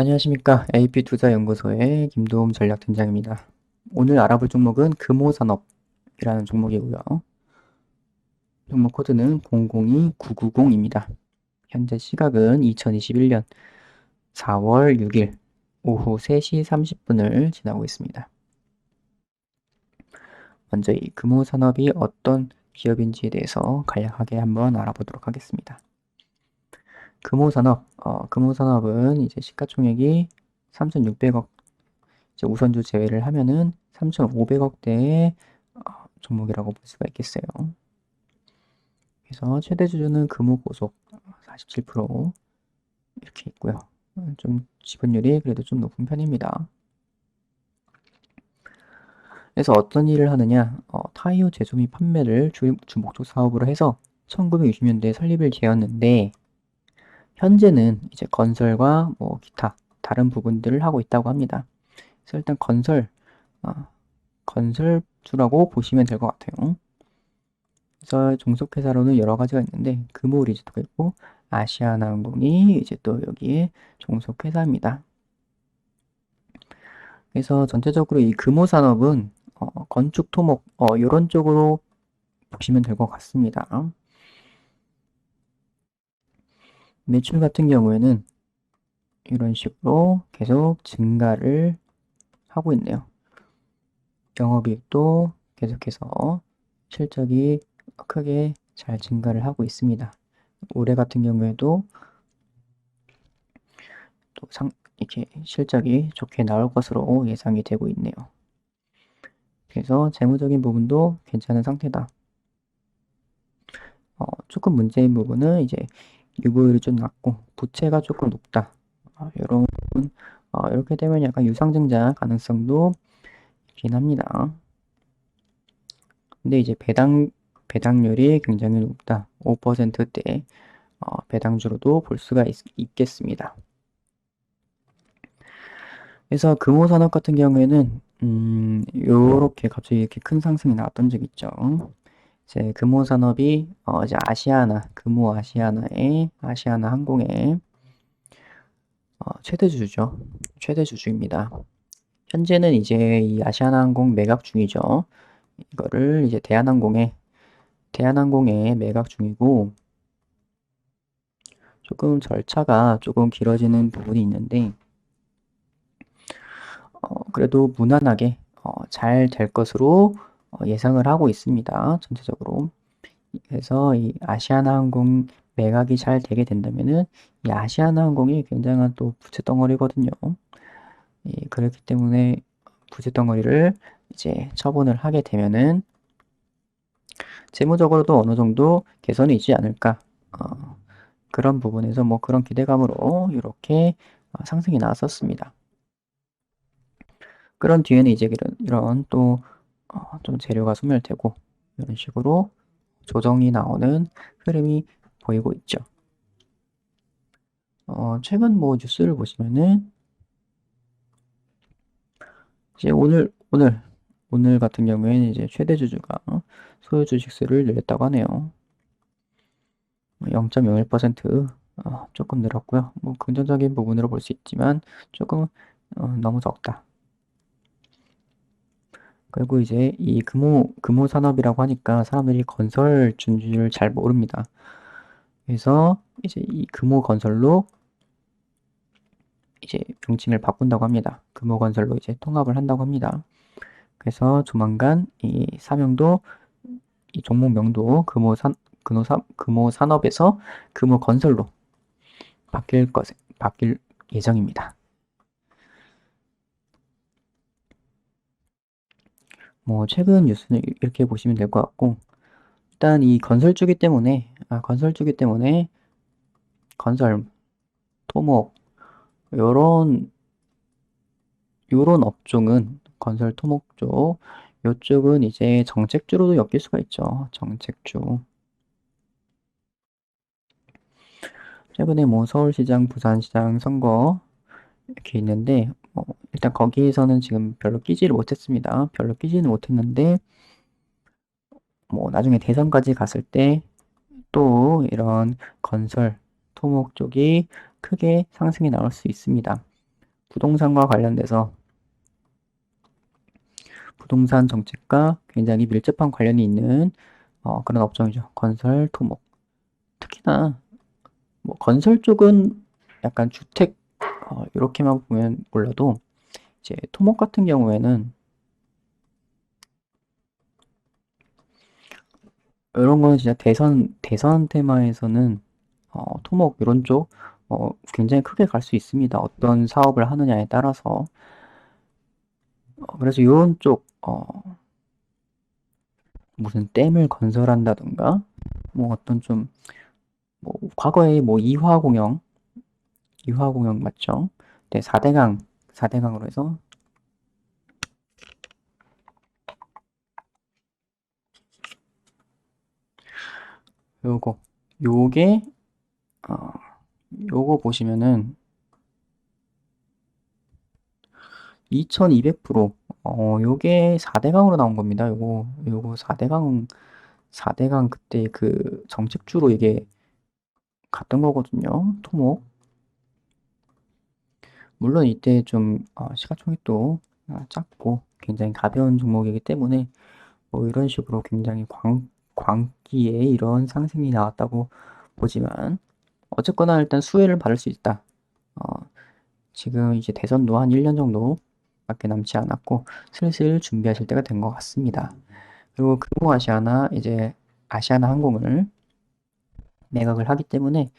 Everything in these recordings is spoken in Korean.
안녕하십니까. AP투자연구소의 김도움 전략팀장입니다. 오늘 알아볼 종목은 금호산업이라는 종목이고요. 종목 코드는 002990입니다. 현재 시각은 2021년 4월 6일 오후 3시 30분을 지나고 있습니다. 먼저 이 금호산업이 어떤 기업인지에 대해서 간략하게 한번 알아보도록 하겠습니다. 금호산업, 어, 금호산업은 이제 시가총액이 3,600억, 이제 우선주 제외를 하면은 3,500억대의 어, 종목이라고 볼 수가 있겠어요. 그래서 최대 주주는 금호고속 47% 이렇게 있고요. 어, 좀 지분율이 그래도 좀 높은 편입니다. 그래서 어떤 일을 하느냐, 어, 타이어 제조 및 판매를 주, 주 목적 사업으로 해서 1960년대에 설립을 지었는데 현재는 이제 건설과 뭐 기타 다른 부분들을 하고 있다고 합니다. 그래서 일단 건설, 어, 건설주라고 보시면 될 것 같아요. 그래서 종속회사로는 여러 가지가 있는데 금호리지트가 있고 아시아나항공이 이제 또 여기에 종속회사입니다. 그래서 전체적으로 이 금호 산업은 어, 건축, 토목 어, 이런 쪽으로 보시면 될 것 같습니다. 매출 같은 경우에는 이런 식으로 계속 증가를 하고 있네요. 영업이익도 계속해서 실적이 크게 잘 증가를 하고 있습니다. 올해 같은 경우에도 또 상, 이렇게 실적이 좋게 나올 것으로 예상이 되고 있네요. 그래서 재무적인 부분도 괜찮은 상태다. 어, 조금 문제인 부분은 이제 유보율이 좀 낮고 부채가 조금 높다. 어, 이런 부분 어, 이렇게 되면 약간 유상증자 가능성도 있긴 합니다. 근데 이제 배당 배당률이 굉장히 높다. 5%대 어, 배당주로도 볼 수가 있, 겠습니다 그래서 금호산업 같은 경우에는 음, 요렇게 갑자기 이렇게 큰 상승이 나왔던 적 있죠. 이제 금호 산업이 어 이제 아시아나 금호 아시아나의 아시아나 항공의 어 최대 주주죠. 최대 주주입니다. 현재는 이제 이 아시아나 항공 매각 중이죠. 이거를 이제 대한항공에 대한항공에 매각 중이고 조금 절차가 조금 길어지는 부분이 있는데 어 그래도 무난하게 어 잘 될 것으로 어, 예상을 하고 있습니다. 전체적으로. 그래서 이 아시아나항공 매각이 잘 되게 된다면은 이 아시아나항공이 굉장한 또 부채 덩어리거든요. 예, 그렇기 때문에 부채 덩어리를 이제 처분을 하게 되면은 재무적으로도 어느 정도 개선이 있지 않을까. 어, 그런 부분에서 뭐 그런 기대감으로 이렇게 어, 상승이 나왔었습니다. 그런 뒤에는 이제 이런, 이런 또 어, 좀 재료가 소멸되고 이런 식으로 조정이 나오는 흐름이 보이고 있죠. 어, 최근 뭐 뉴스를 보시면은 이제 오늘 오늘 오늘 같은 경우에는 이제 최대 주주가 소유 주식수를 늘렸다고 하네요. 0.01% 어, 조금 늘었고요. 뭐 긍정적인 부분으로 볼 수 있지만 조금 어, 너무 적다. 그리고 이제 이 금호, 금호 산업이라고 하니까 사람들이 건설 준지를 잘 모릅니다. 그래서 이제 이 금호 건설로 이제 명칭을 바꾼다고 합니다. 금호 건설로 이제 통합을 한다고 합니다. 그래서 조만간 이 사명도 이 종목명도 금호 산 금호 산 금호 산업에서 금호 건설로 바뀔 것 바뀔 예정입니다. 뭐 최근 뉴스는 이렇게 보시면 될 것 같고 일단 이 건설주기 때문에 아 건설주기 때문에 건설, 토목 요런 요런 업종은 건설 토목 쪽 요쪽은 이제 정책주로도 엮일 수가 있죠. 정책주. 최근에 뭐 서울시장, 부산시장 선거 이렇게 있는데 어, 일단 거기에서는 지금 별로 끼지를 못했습니다. 별로 끼지는 못했는데 뭐 나중에 대선까지 갔을 때 또 이런 건설, 토목 쪽이 크게 상승이 나올 수 있습니다. 부동산과 관련돼서 부동산 정책과 굉장히 밀접한 관련이 있는 어, 그런 업종이죠. 건설, 토목. 특히나 뭐 건설 쪽은 약간 주택 어, 이렇게만 보면 몰라도 이제 토목 같은 경우에는 이런 거는 진짜 대선 대선 테마에서는 어, 토목 이런 쪽 어, 굉장히 크게 갈 수 있습니다. 어떤 사업을 하느냐에 따라서 어, 그래서 이런 쪽 어, 무슨 댐을 건설한다든가 뭐 어떤 좀 뭐 과거에 뭐 이화공영 이화공영 맞죠? 네, 4대강 4대강으로 해서 요거 요게 어, 요거 보시면은 2200% 어, 요게 4대강으로 나온 겁니다. 요거 요거 4대강 4대강 그때 그 정책주로 이게 갔던 거거든요. 토목. 물론 이때 좀 어, 시가총액도 아, 작고 굉장히 가벼운 종목이기 때문에 뭐 이런 식으로 굉장히 광, 광기에 이런 상승이 나왔다고 보지만 어쨌거나 일단 수혜를 받을 수 있다. 어, 지금 이제 대선도 한 1년 정도 밖에 남지 않았고 슬슬 준비하실 때가 된 것 같습니다. 그리고 금호아시아나 이제 아시아나 항공을 매각을 하기 때문에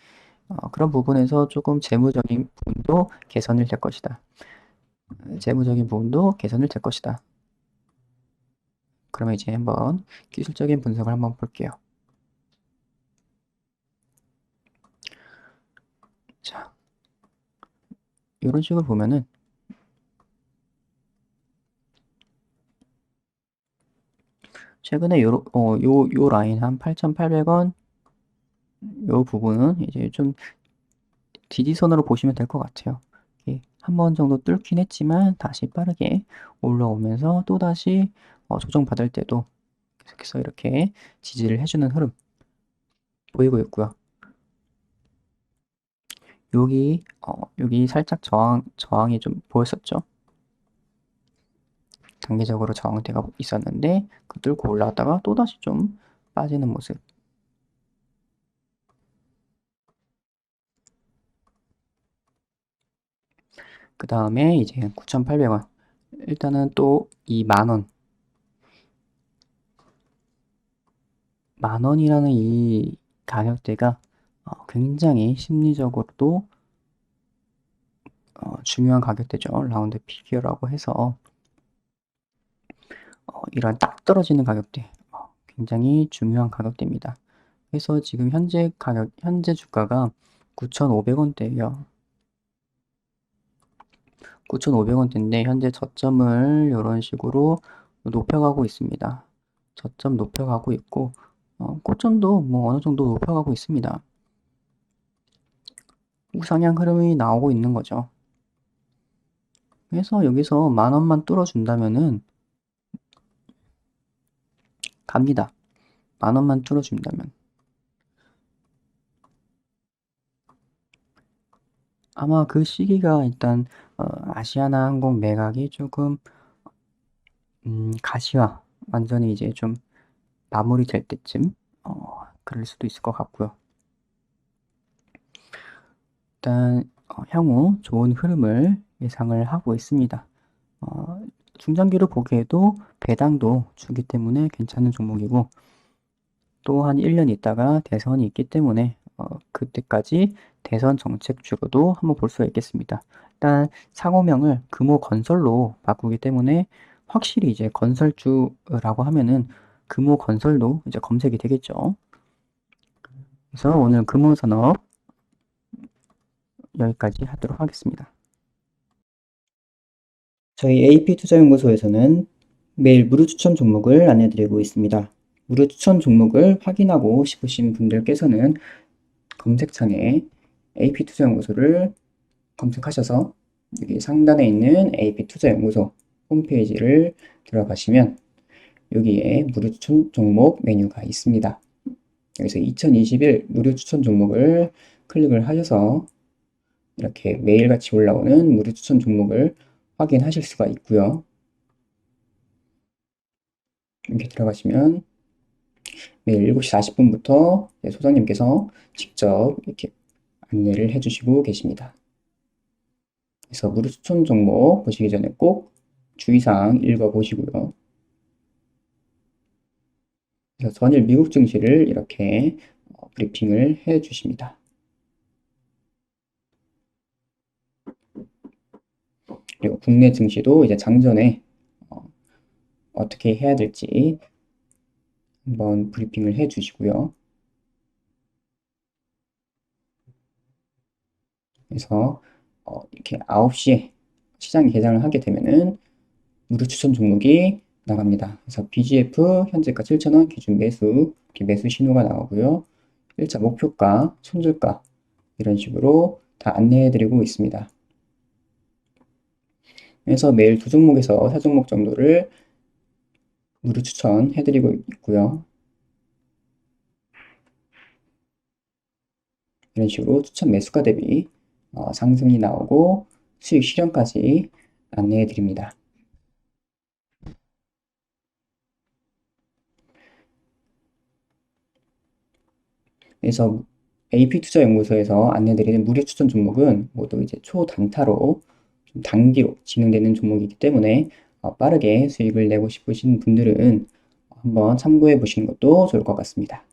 어, 그런 부분에서 조금 재무적인 부분도 개선을 될 것이다. 재무적인 부분도 개선을 될 것이다. 그러면 이제 한번 기술적인 분석을 한번 볼게요. 자, 이런 식으로 보면은 최근에 요, 어, 요, 요 라인 한 8,800원 요 부분은 이제 좀 지지선으로 보시면 될 것 같아요. 한 번 정도 뚫긴 했지만 다시 빠르게 올라오면서 또다시 어, 조정받을 때도 계속해서 이렇게 지지를 해주는 흐름 보이고 있고요. 여기 어, 여기 살짝 저항 저항이 좀 보였었죠. 단계적으로 저항대가 있었는데 그 뚫고 올라왔다가 또다시 좀 빠지는 모습 그 다음에 이제 9,800원. 일단은 또 이 만원. 만원이라는 이 가격대가 어, 굉장히 심리적으로도 어, 중요한 가격대죠. 라운드 피규어라고 해서 어, 이런 딱 떨어지는 가격대 굉장히 중요한 가격대입니다. 그래서 지금 현재 가격, 현재 주가가 9,500원대예요. 9,500원대인데 현재 저점을 이런 식으로 높여가고 있습니다. 저점 높여가고 있고 어, 고점도 뭐 어느 정도 높여가고 있습니다. 우상향 흐름이 나오고 있는 거죠. 그래서 여기서 만 원만 뚫어준다면은 갑니다. 만 원만 뚫어준다면. 아마 그 시기가 일단 어, 아시아나 항공 매각이 조금 음, 가시화 완전히 이제 좀 마무리 될 때쯤 어, 그럴 수도 있을 것 같고요. 일단 어, 향후 좋은 흐름을 예상을 하고 있습니다. 어, 중장기로 보기에도 배당도 주기 때문에 괜찮은 종목이고 또 한 1년 있다가 대선이 있기 때문에 어, 그때까지 대선 정책주로도 한번 볼 수가 있겠습니다. 일단 상호명을 금호건설로 바꾸기 때문에 확실히 이제 건설주라고 하면은 금호건설도 이제 검색이 되겠죠. 그래서 오늘 금호산업 여기까지 하도록 하겠습니다. 저희 AP투자연구소에서는 매일 무료 추천 종목을 안내드리고 있습니다. 무료 추천 종목을 확인하고 싶으신 분들께서는 검색창에 AP투자연구소를 검색하셔서 여기 상단에 있는 AP투자연구소 홈페이지를 들어가시면 여기에 무료 추천 종목 메뉴가 있습니다. 여기서 2021 무료 추천 종목을 클릭을 하셔서 이렇게 매일같이 올라오는 무료 추천 종목을 확인하실 수가 있고요. 이렇게 들어가시면 매일 7시 40분부터 소장님께서 직접 이렇게 안내를 해주시고 계십니다. 그래서 무료 추천 종목 보시기 전에 꼭 주의사항 읽어보시고요. 그래서 전일 미국 증시를 이렇게 어, 브리핑을 해 주십니다. 그리고 국내 증시도 이제 장전에 어, 어떻게 해야 될지 한번 브리핑을 해 주시고요. 그래서 어, 이렇게 9시에 시장이 개장을 하게 되면은 무료 추천 종목이 나갑니다. 그래서 BGF 현재가 7,000원 기준 매수 이렇게 매수 신호가 나오고요. 1차 목표가, 손절가 이런 식으로 다 안내해 드리고 있습니다. 그래서 매일 두 종목에서 세 종목 정도를 무료 추천해 드리고 있고요. 이런 식으로 추천 매수가 대비 어, 상승이 나오고 수익 실현까지 안내해 드립니다. 그래서 AP투자연구소에서 안내드리는 무료 추천 종목은 모두 이제 초단타로 좀 단기로 진행되는 종목이기 때문에 어, 빠르게 수익을 내고 싶으신 분들은 한번 참고해 보시는 것도 좋을 것 같습니다.